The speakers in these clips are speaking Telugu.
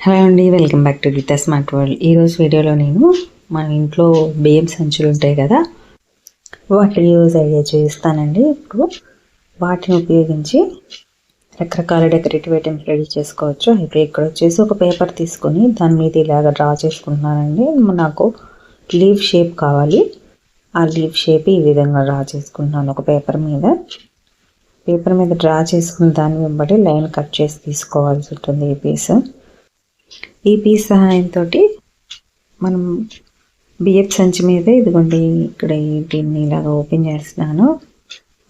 హలో అండి welcome back to Geetha smart world ఈరోజు వీడియోలో నేను మన ఇంట్లో బియ్యం సంచులు ఉంటాయి కదా వాటిని యూజ్ అయ్యే చూపిస్తానండి. ఇప్పుడు వాటిని ఉపయోగించి రకరకాల డెకరేటివ్ ఐటమ్స్ రెడీ చేసుకోవచ్చు. అయితే ఇక్కడ వచ్చేసి ఒక పేపర్ తీసుకొని దాని మీద ఇలాగ డ్రా చేసుకుంటున్నానండి. నాకు లీవ్ షేప్ కావాలి. ఆ లీవ్ షేప్ ఈ విధంగా డ్రా చేసుకుంటున్నాను ఒక పేపర్ మీద. పేపర్ మీద డ్రా చేసుకున్న దాన్ని వెంబడి లైన్ కట్ చేసి తీసుకోవాల్సి ఉంటుంది ఈ పీస్ ఈ పీస్ సహాయంతో మనం బియ్యప్ సంచి మీద ఇదిగోండి ఇక్కడ దీన్ని ఇలాగ ఓపెన్ చేస్తున్నాను.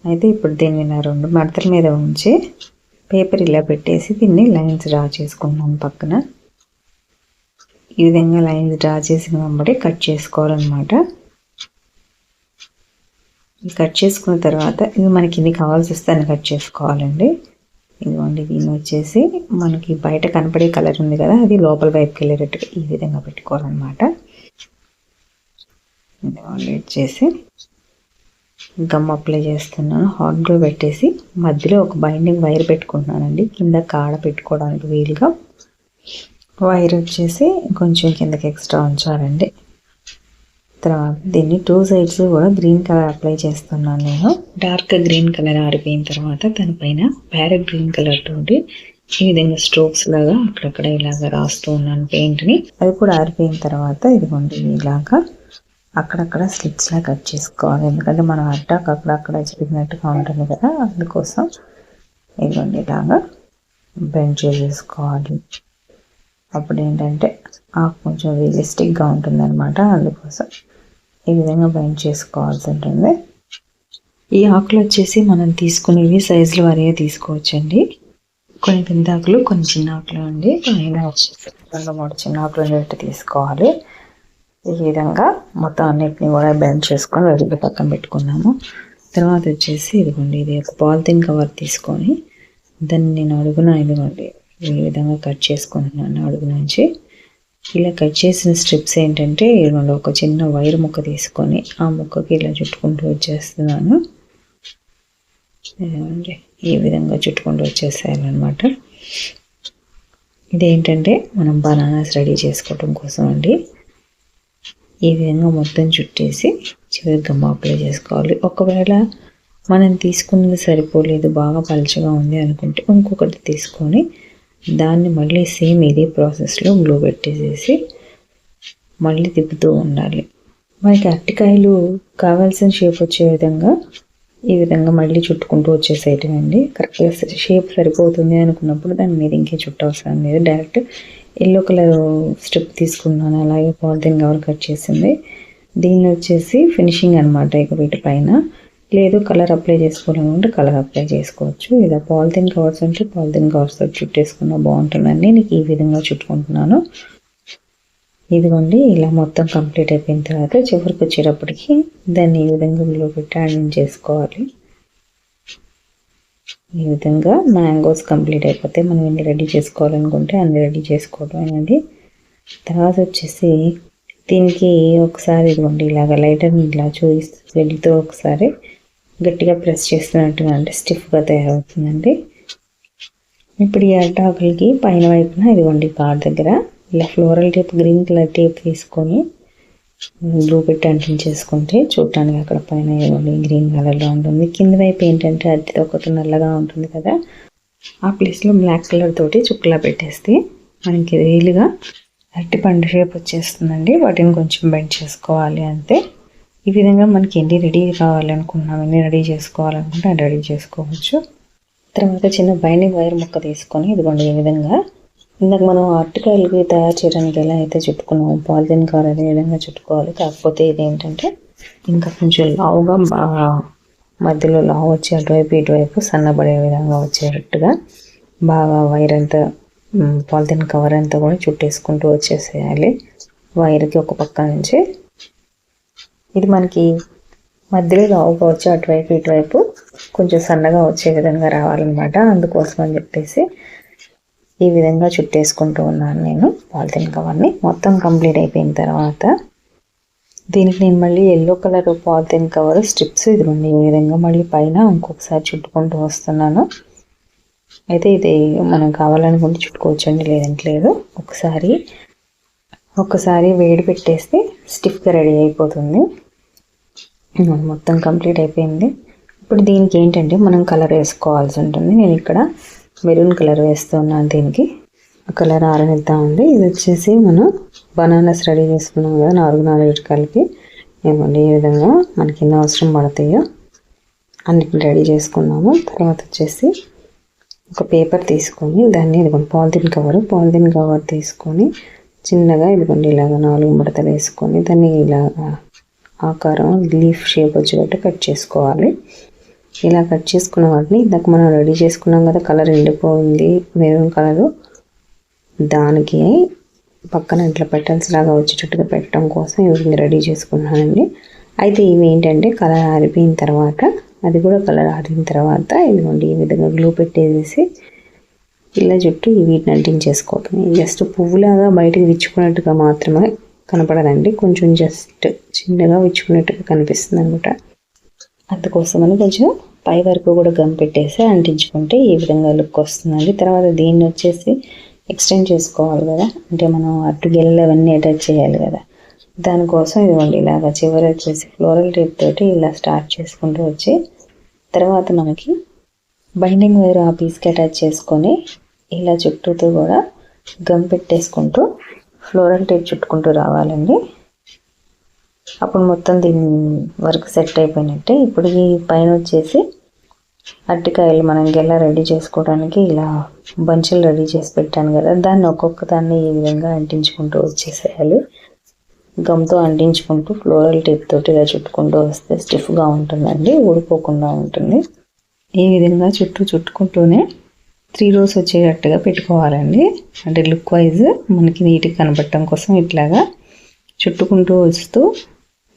అయితే ఇప్పుడు దీన్ని ఇలా రెండు మడతల మీద ఉంచి పేపర్ ఇలా పెట్టేసి దీన్ని లైన్స్ డ్రా చేసుకున్నాం పక్కన. ఈ విధంగా లైన్స్ డ్రా చేసిన వెంబడి కట్ చేసుకోవాలన్నమాట. కట్ చేసుకున్న తర్వాత ఇది మనకి ఇన్ని కావాల్సి వస్తే కట్ చేసుకోవాలండి. ఇదిగోండి దీన్ని వచ్చేసి మనకి బయట కనపడే కలర్ ఉంది కదా అది లోపల వైపుకి వెళ్ళేటట్టుగా ఈ విధంగా పెట్టుకోవాలన్నమాట. ఇదిగోండి వచ్చేసి గమ్ అప్లై చేస్తున్నాను హాట్ గ్లో పెట్టేసి మధ్యలో ఒక బైండింగ్ వైర్ పెట్టుకుంటున్నానండి. కింద కాడ పెట్టుకోవడానికి వీలుగా వైర్ వచ్చేసి కొంచెం కిందకి ఎక్స్ట్రా ఉంచాలండి. తర్వాత దీన్ని టూ సైడ్స్ కూడా గ్రీన్ కలర్ అప్లై చేస్తున్నాను నేను. డార్క్ గ్రీన్ కలర్ ఆరిపోయిన తర్వాత దానిపైన ప్యారెట్ గ్రీన్ కలర్ తోటి ఈ విధంగా స్ట్రోక్స్ లాగా అక్కడక్కడ ఇలాగా రాస్తూ ఉన్నాను పెయింట్ని అది కూడా ఆరిపోయిన తర్వాత ఇదిగోండి ఇలాగా అక్కడక్కడ స్లిప్స్ లా కట్ చేసుకోవాలి. ఎందుకంటే మనం అడ్డాక్ అక్కడక్కడ చెప్పినట్టుగా ఉంటుంది కదా అందుకోసం ఇదిగోండి ఇలాగా బెండ్ చేసేసుకోవాలి. అప్పుడు ఏంటంటే ఆకు కొంచెం రియలిస్టిక్గా ఉంటుంది అనమాట అందుకోసం. ఈ విధంగా బైండ్ చేసుకోవాల్సి ఉంటుంది ఈ ఆకులు వచ్చేసి మనం తీసుకునేవి సైజులు వారిగా తీసుకోవచ్చండి. కొన్ని పెద్ద ఆకులు కొన్ని చిన్న ఆకులు అండి అయినా రెండు మూడు చిన్న ఆకులు ఉండేట్టు తీసుకోవాలి. ఈ విధంగా మొత్తం అన్నిటిని కూడా బెండ్ చేసుకొని రెడీగా పక్కన పెట్టుకున్నాము. తర్వాత వచ్చేసి ఇదిగోండి ఇది ఒక పాలిథిన్ కవర్ తీసుకొని దాన్ని నేను అడుగున ఇదిగోండి ఈ విధంగా కట్ చేసుకుంటున్నాను అడుగు నుంచి. ఇలా కట్ చేసిన స్ట్రిప్స్ ఏంటంటే ఇదిగోండి ఒక చిన్న వైర్ ముక్క తీసుకొని ఆ ముక్కకి ఇలా చుట్టుకుంటూ వచ్చేస్తున్నాను. ఈ విధంగా చుట్టుకుంటూ వచ్చేసేయాలన్నమాట ఇదేంటంటే మనం బనానాస్ రెడీ చేసుకోవడం కోసం అండి. ఈ విధంగా మొత్తం చుట్టేసి చివరి గమ్మ అప్లై చేసుకోవాలి. ఒకవేళ మనం తీసుకున్నది సరిపోలేదు బాగా పలచగా ఉంది అనుకుంటే ఇంకొకటి తీసుకొని దాన్ని మళ్ళీ సేమ్ ఇదే ప్రాసెస్లో గ్లో పెట్టేసేసి మళ్ళీ తిప్పుతూ ఉండాలి. మనకి అరటికాయలు కావాల్సిన షేప్ వచ్చే విధంగా ఈ విధంగా మళ్ళీ చుట్టుకుంటూ వచ్చేసేయటం అండి. కరెక్ట్గా షేప్ సరిపోతుంది అనుకున్నప్పుడు దాని మీద ఇంకే చుట్టవసరం లేదు. డైరెక్ట్ ఎల్లో కలర్ స్ట్రిప్ తీసుకున్నాను. అలాగే పాలిథిన్ కవర్ కట్ చేసింది. దీన్ని వచ్చేసి ఫినిషింగ్ అనమాట ఇక వీటిపైన లేదు కలర్ అప్లై చేసుకోవాలనుకుంటే కలర్ అప్లై చేసుకోవచ్చు. ఇలా పాలిథిన్ కవర్స్ ఉంటే పాలిథిన్ కవర్స్ చుట్టేసుకున్నా బాగుంటుందండి. నీకు ఈ విధంగా చుట్టుకుంటున్నాను. ఇదిగోండి ఇలా మొత్తం కంప్లీట్ అయిపోయిన తర్వాత చివరికి వచ్చేటప్పటికి దాన్ని ఈ విధంగా గ్లో పెట్టి అడ్జస్ట్ చేసుకోవాలి. ఈ విధంగా మ్యాంగోస్ కంప్లీట్ అయిపోతే మనం ఎన్ని రెడీ చేసుకోవాలనుకుంటే అన్ని రెడీ చేసుకోవడం అనేది తర్వాత వచ్చేసి దీనికి ఒకసారి ఇదిగోండి ఇలాగ లైటర్ని ఇలా చూపిస్తూ వెళ్తూ ఒకసారి గట్టిగా ప్రెస్ చేస్తున్నట్టుగా అంటే స్టిఫ్గా తయారవుతుందండి. ఇప్పుడు ఈ అడ్డాకులకి పైన వైపున ఇదిగోండి కార్ దగ్గర ఇలా floral tape green colour tape తీసుకొని బ్లూ పెట్టి అంటించేసుకుంటే చూడటానికి అక్కడ పైన ఇవ్వండి గ్రీన్ కలర్లో ఉంటుంది. కింద వైపు ఏంటంటే అది ఒకటి నల్లగా ఉంటుంది కదా. ఆ ప్లేస్లో బ్లాక్ కలర్ తోటి చుక్కలా పెట్టేస్తే మనకి రీలుగా అరటి పండు షేప్ వచ్చేస్తుందండి. వాటిని కొంచెం బెండ్ చేసుకోవాలి అంతే. ఈ విధంగా మనకి ఎన్ని రెడీ కావాలనుకున్నాం ఎన్ని రెడీ చేసుకోవాలనుకుంటే అది రెడీ చేసుకోవచ్చు. తర్వాత చిన్న బైండింగ్ వైర్ ముక్క తీసుకొని ఇదిగోండి ఈ విధంగా. ఇందాక మనం అరటికాయలకి తయారు చేయడానికి ఎలా అయితే చుట్టుకున్నాం పాలిథిన్ కవర్ అదే విధంగా చుట్టుకోవాలి. కాకపోతే ఇది ఏంటంటే ఇంకా కొంచెం లావుగా బాగా మధ్యలో లావు వచ్చి అటువైపు ఇటువైపు సన్నబడే విధంగా వచ్చేటట్టుగా బాగా వైర్ అంతా పాలిథిన్ కవర్ అంతా కూడా చుట్టేసుకుంటూ వచ్చేసేయాలి. వైర్కి ఒక పక్క నుంచి ఇది మనకి మధ్యలో లావుగా వచ్చి అటువైపు ఇటువైపు కొంచెం సన్నగా వచ్చే విధంగా రావాలన్నమాట. అందుకోసం అని చెప్పేసి ఈ విధంగా చుట్టేసుకుంటూ ఉన్నాను నేను పాలిథిన్ కవర్ని. మొత్తం కంప్లీట్ అయిపోయిన తర్వాత దీనికి నేను మళ్ళీ yellow colour polythene cover strips ఇదిగోండి. ఈ విధంగా మళ్ళీ పైన ఇంకొకసారి చుట్టుకుంటూ వస్తున్నాను. అయితే ఇది మనం కావాలనుకుంటే చుట్టుకోవచ్చండి లేదంటే లేదు. ఒకసారి ఒకసారి వేడి పెట్టేస్తే స్టిఫ్గా రెడీ అయిపోతుంది. మొత్తం కంప్లీట్ అయిపోయింది. ఇప్పుడు దీనికి ఏంటంటే మనం కలర్ వేసుకోవాల్సి ఉంటుంది. నేను ఇక్కడ మెరూన్ కలర్ వేస్తున్నాను దీనికి. కలర్ ఆరనిద్దామండి ఇది వచ్చేసి మనం బనానాస్ రెడీ చేసుకున్నాం కదా నాలుగు నాలుగు కలిపి ఏమండి ఈ విధంగా? మనకి ఎన్ని అవసరం పడతాయో అన్నిటిని రెడీ చేసుకున్నాము. తర్వాత వచ్చేసి ఒక పేపర్ తీసుకొని దాన్ని ఇదిగోండి పాలిథిన్ కవర్ పాలిథిన్ కవర్ తీసుకొని చిన్నగా ఇదిగోండి ఇలాగ నాలుగు ముడతలు వేసుకొని దాన్ని ఇలాగా ఆకారం లీఫ్ షేప్ వచ్చేటట్టు కట్ చేసుకోవాలి. ఇలా కట్ చేసుకున్న వాటిని ఇందాక మనం రెడీ చేసుకున్నాం కదా కలర్ ఎండిపోయింది మెరూన్ కలరు దానికి పక్కన ఇట్లా పెటల్స్ లాగా వచ్చేటట్టుగా పెట్టడం కోసం ఇవి రెడీ చేసుకున్నానండి. అయితే ఇవి ఏంటంటే కలర్ ఆరిపోయిన తర్వాత అది కూడా కలర్ ఆరిన తర్వాత ఇదిగోండి ఈ విధంగా గ్లూ పెట్టేసేసి ఇలా చుట్టూ వీటిని అంటించేసుకోవటం జస్ట్ పువ్వులాగా బయటకు విచ్చుకున్నట్టుగా మాత్రమే కనపడదండి. కొంచెం జస్ట్ చిన్నగా విచ్చుకున్నట్టుగా కనిపిస్తుంది అనమాట అందుకోసమని కొంచెం పై వరకు కూడా గమ్ పెట్టేసి అంటించుకుంటే ఈ విధంగా లుక్ వస్తుందండి. తర్వాత దీన్ని వచ్చేసి ఎక్స్టెండ్ చేసుకోవాలి కదా. అంటే మనం అటు గెల్లలు అవన్నీ అటాచ్ చేయాలి కదా. దానికోసం ఇవ్వండి ఇలాగ చివరి వచ్చేసి ఫ్లోరల్ టేప్ తోటి ఇలా స్టార్ట్ చేసుకుంటూ వచ్చి తర్వాత మనకి బైండింగ్ వైర్ ఆ పీస్కి అటాచ్ చేసుకొని ఇలా చుట్టూతో కూడా గమ్ పెట్టేసుకుంటూ ఫ్లోరల్ టేప్ చుట్టుకుంటూ రావాలండి. అప్పుడు మొత్తం దీని వర్క్ సెట్ అయిపోయినట్టే. ఇప్పుడు ఈ పైన వచ్చేసి అరటికాయలు మనం గెలా రెడీ చేసుకోవడానికి ఇలా బంచులు రెడీ చేసి పెట్టాను కదా. దాన్ని ఒక్కొక్క దాన్ని ఈ విధంగా అంటించుకుంటూ వచ్చేసేయాలి. గమ్తో అంటించుకుంటూ ఫ్లోరల్ టేప్ తోటి ఇలా చుట్టుకుంటూ వస్తే స్టిఫ్గా ఉంటుందండి ఊడిపోకుండా ఉంటుంది. ఈ విధంగా చుట్టూ చుట్టుకుంటూనే త్రీ రోస్ వచ్చేటట్టుగా పెట్టుకోవాలండి. అంటే లుక్ వైజ్ మనకి నీట్గా కనబడటం కోసం ఇట్లాగా చుట్టుకుంటూ వస్తూ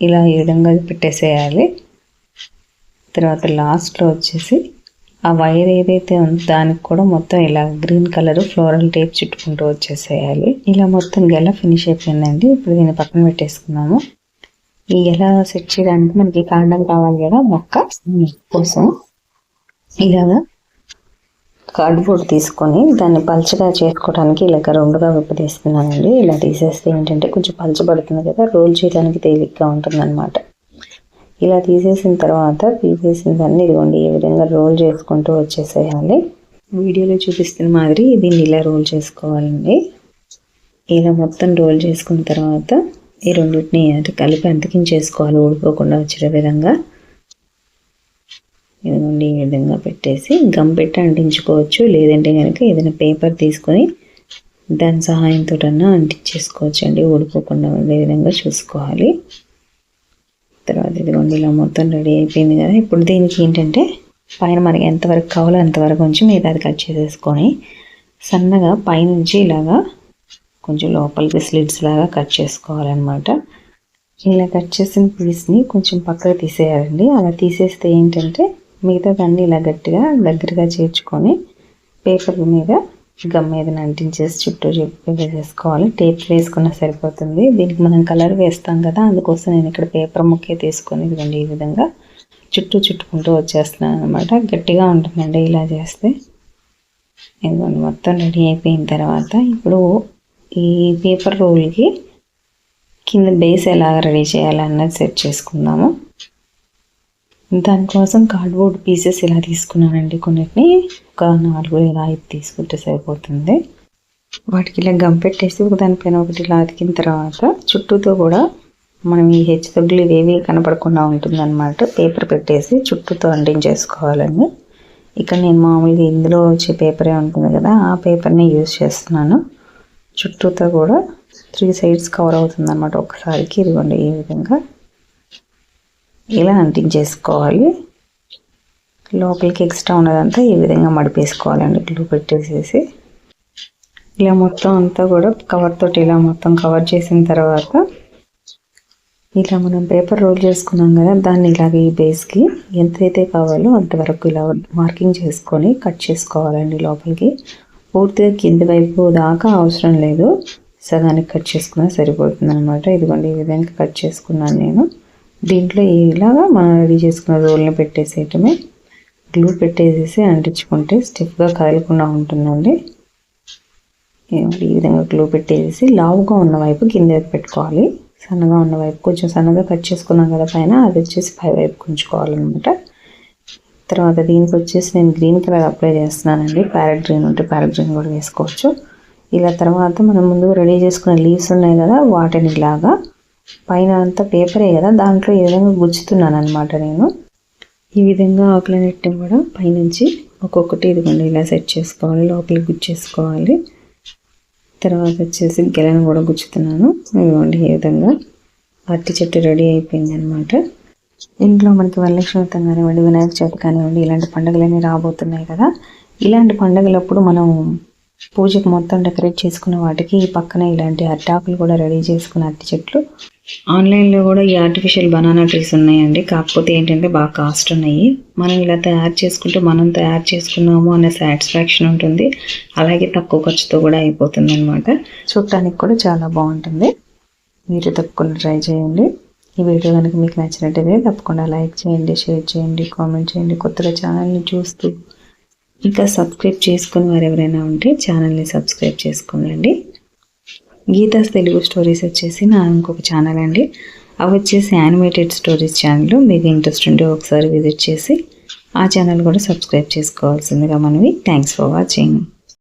ఇలా ఈ విధంగా పెట్టేసేయాలి. తర్వాత లాస్ట్లో వచ్చేసి ఆ వైర్ ఏదైతే ఉందో దానికి కూడా మొత్తం ఇలా గ్రీన్ కలర్ ఫ్లోరల్ టేప్ చుట్టుకుంటూ వచ్చేసేయాలి. ఇలా మొత్తం గెల ఫినిష్ అయిపోయిందండి? ఇప్పుడు దీన్ని పక్కన పెట్టేసుకున్నాము ఈ గెల సెట్ చేయడానికి మనకి కాండం కావాలి కదా మొక్క కోసం. ఇలాగా కార్డ్బోర్డ్ తీసుకొని దాన్ని పల్చగా చేసుకోవడానికి ఇలాగ రెండుగా విప్పదీస్తున్నానండి. ఇలా తీసేస్తే ఏంటంటే కొంచెం పలచబడుతుంది కదా రోల్ చేయడానికి తేలిగ్గా ఉంటుందన్నమాట. ఇలా తీసేసిన తర్వాత తీసేసిన దాన్ని ఇదిగోండి ఈ విధంగా రోల్ చేసుకుంటూ వచ్చేసేయాలి. వీడియోలో చూపిస్తున్న మాదిరి దీన్ని ఇలా రోల్ చేసుకోవాలండి. ఇలా మొత్తం రోల్ చేసుకున్న తర్వాత ఈ రెండింటిని అది కలిపి అంతకించేసుకోవాలి ఊడిపోకుండా వచ్చే విధంగా. ఇదిగోండి ఈ విధంగా పెట్టేసి గమ్ పెట్టి అంటించుకోవచ్చు. లేదంటే కనుక ఏదైనా పేపర్ తీసుకొని దాని సహాయంతో అంటించేసుకోవచ్చు అండి ఊడిపోకుండా ఉండే విధంగా చూసుకోవాలి. తర్వాత ఇదిగోండి ఇలా మొత్తం రెడీ అయిపోయింది కదా. ఇప్పుడు దీనికి ఏంటంటే పైన మనకి ఎంతవరకు కావాలో అంతవరకు ఉంచి మీద అది కట్ చేసేసుకొని సన్నగా పైనుంచి ఇలాగా కొంచెం లోపలికి స్లిట్స్ లాగా కట్ చేసుకోవాలన్నమాట. ఇలా కట్ చేసిన పీస్ని కొంచెం పక్కకు తీసేయాలండి. అలా తీసేస్తే ఏంటంటే మిగతా దాన్ని ఇలా గట్టిగా దగ్గరగా చేర్చుకొని పేపర్ మీద గమ్ మీద అంటించేసి చుట్టూ చేసుకోవాలి. టేప్ వేసుకున్నా సరిపోతుంది. దీనికి మనం కలర్ వేస్తాం కదా అందుకోసం నేను ఇక్కడ పేపర్ ముక్కే తీసుకొని ఇదిగోండి ఈ విధంగా చుట్టూ చుట్టుకుంటూ వచ్చేస్తున్నాను అనమాట గట్టిగా ఉంటుందండి ఇలా చేస్తే. ఇదిగోండి మొత్తం రెడీ అయిపోయిన తర్వాత ఇప్పుడు ఈ పేపర్ రోల్కి కింద బేస్ ఎలా రెడీ చేయాలన్నది సెట్ చేసుకుందాము. దానికోసం కార్డ్బోర్డ్ పీసెస్ ఇలా తీసుకున్నానండి కొన్నిటిని. ఒక నాలుగు ఇలా అయితే తీసుకుంటే సరిపోతుంది. వాటికి ఇలా గమ్ పెట్టేసి దానిపైన ఒకటి ఇలా అతికిన తర్వాత చుట్టూతో కూడా మనం ఈ హెచ్ తగ్గులు ఇవేవి కనపడకుండా ఉంటుందన్నమాట. పేపర్ పెట్టేసి చుట్టూతో అంటించేసుకోవాలండి. ఇక్కడ నేను మామూలుగా ఇందులో వచ్చే పేపరే ఉంటుంది కదా ఆ పేపర్ని యూజ్ చేస్తున్నాను. చుట్టూతో కూడా త్రీ సైడ్స్ కవర్ అవుతుంది అనమాట ఒకసారికి ఇదిగోండి ఈ విధంగా. ఇలా అంటించేసుకోవాలి లోపలికి ఎక్స్ట్రా ఉన్నదంతా ఈ విధంగా మడిపేసుకోవాలండి. గ్లూ పెట్టేసేసి. ఇలా మొత్తం అంతా కూడా కవర్ తోటి ఇలా మొత్తం కవర్ చేసిన తర్వాత ఇలా మనం పేపర్ రోల్ చేసుకున్నాం కదా దాన్ని ఇలాగే ఈ బేస్కి ఎంతైతే కావాలో అంతవరకు ఇలా మార్కింగ్ చేసుకొని కట్ చేసుకోవాలండి లోపలికి. పూర్తిగా కింది వైపు దాకా అవసరం లేదు. సగానికి కట్ చేసుకున్నా సరిపోతుంది అనమాట ఇదిగోండి ఈ విధంగా కట్ చేసుకున్నాను నేను. దీంట్లో ఇలాగా మనం రెడీ చేసుకున్న రోల్ని పెట్టేసేయటమే. గ్లూ పెట్టేసేసి అంటించుకుంటే స్టిఫ్గా కదలకుండా ఉంటుందండి. ఈ విధంగా గ్లూ పెట్టేసేసి లావుగా ఉన్న వైపు కింద పెట్టుకోవాలి. సన్నగా ఉన్న వైపు కొంచెం సన్నగా కట్ చేసుకున్నాం కదా పైన అది వచ్చేసి పై వైపు ఉంచుకోవాలన్నమాట. తర్వాత దీనికి వచ్చేసి నేను గ్రీన్ కలర్ అప్లై చేస్తున్నానండి. ప్యారెట్ గ్రీన్ ఉంటే ప్యారెట్ గ్రీన్ కూడా వేసుకోవచ్చు. ఇలా తర్వాత మనం ముందు రెడీ చేసుకున్న లీవ్స్ ఉన్నాయి కదా వాటిని ఇలాగా పైన అంతా పేపరే కదా దాంట్లో ఈ విధంగా గుచ్చుతున్నాను అనమాట నేను. ఈ విధంగా ఆకులన్నిటిని కూడా పైనుంచి ఒక్కొక్కటి ఇదిగోండి ఇలా సెట్ చేసుకోవాలి లోపలికి గుచ్చేసుకోవాలి. తర్వాత వచ్చేసి గెలను కూడా గుచ్చుతున్నాను. ఇదిగోండి ఈ విధంగా అట్టి చెట్టు రెడీ అయిపోయింది అనమాట ఇంట్లో మనకి వరలక్ష్మి వ్రతం కానివ్వండి వినాయక చవితి కానివ్వండి ఇలాంటి పండుగలన్నీ రాబోతున్నాయి కదా. ఇలాంటి పండుగలప్పుడు మనం పూజకు మొత్తం డెకరేట్ చేసుకున్న వాటికి ఈ పక్కన ఇలాంటి అట్టాకులు కూడా రెడీ చేసుకున్న అట్టి చెట్లు. ఆన్లైన్లో కూడా ఈ ఆర్టిఫిషియల్ బనానా ట్రీస్ ఉన్నాయండి. కాకపోతే ఏంటంటే బాగా కాస్ట్ ఉన్నాయి. మనం ఇలా తయారు చేసుకుంటే మనం తయారు చేసుకున్నాము అనే సాటిస్ఫాక్షన్ ఉంటుంది. అలాగే తక్కువ ఖర్చుతో కూడా అయిపోతుంది అనమాట చూడటానికి కూడా చాలా బాగుంటుంది. మీరు తప్పకుండా ట్రై చేయండి. ఈ వీడియో కనుక మీకు నచ్చినట్టయితే తప్పకుండా లైక్ చేయండి షేర్ చేయండి కామెంట్ చేయండి. కొత్తగా ఛానల్ని చూస్తూ ఇంకా సబ్స్క్రైబ్ చేసుకుని వారు ఎవరైనా ఉంటే ఛానల్ని సబ్స్క్రైబ్ చేసుకోండి గీతాస్ తెలుగు స్టోరీస్ వచ్చేసి నా ఇంకొక ఛానల్ అండి. అవి వచ్చేసి యానిమేటెడ్ స్టోరీస్ ఛానల్. మీకు ఇంట్రెస్ట్ ఉంటే ఒకసారి విజిట్ చేసి ఆ ఛానల్ కూడా సబ్స్క్రైబ్ చేసుకోవాల్సిందిగా మనవి. Thanks for watching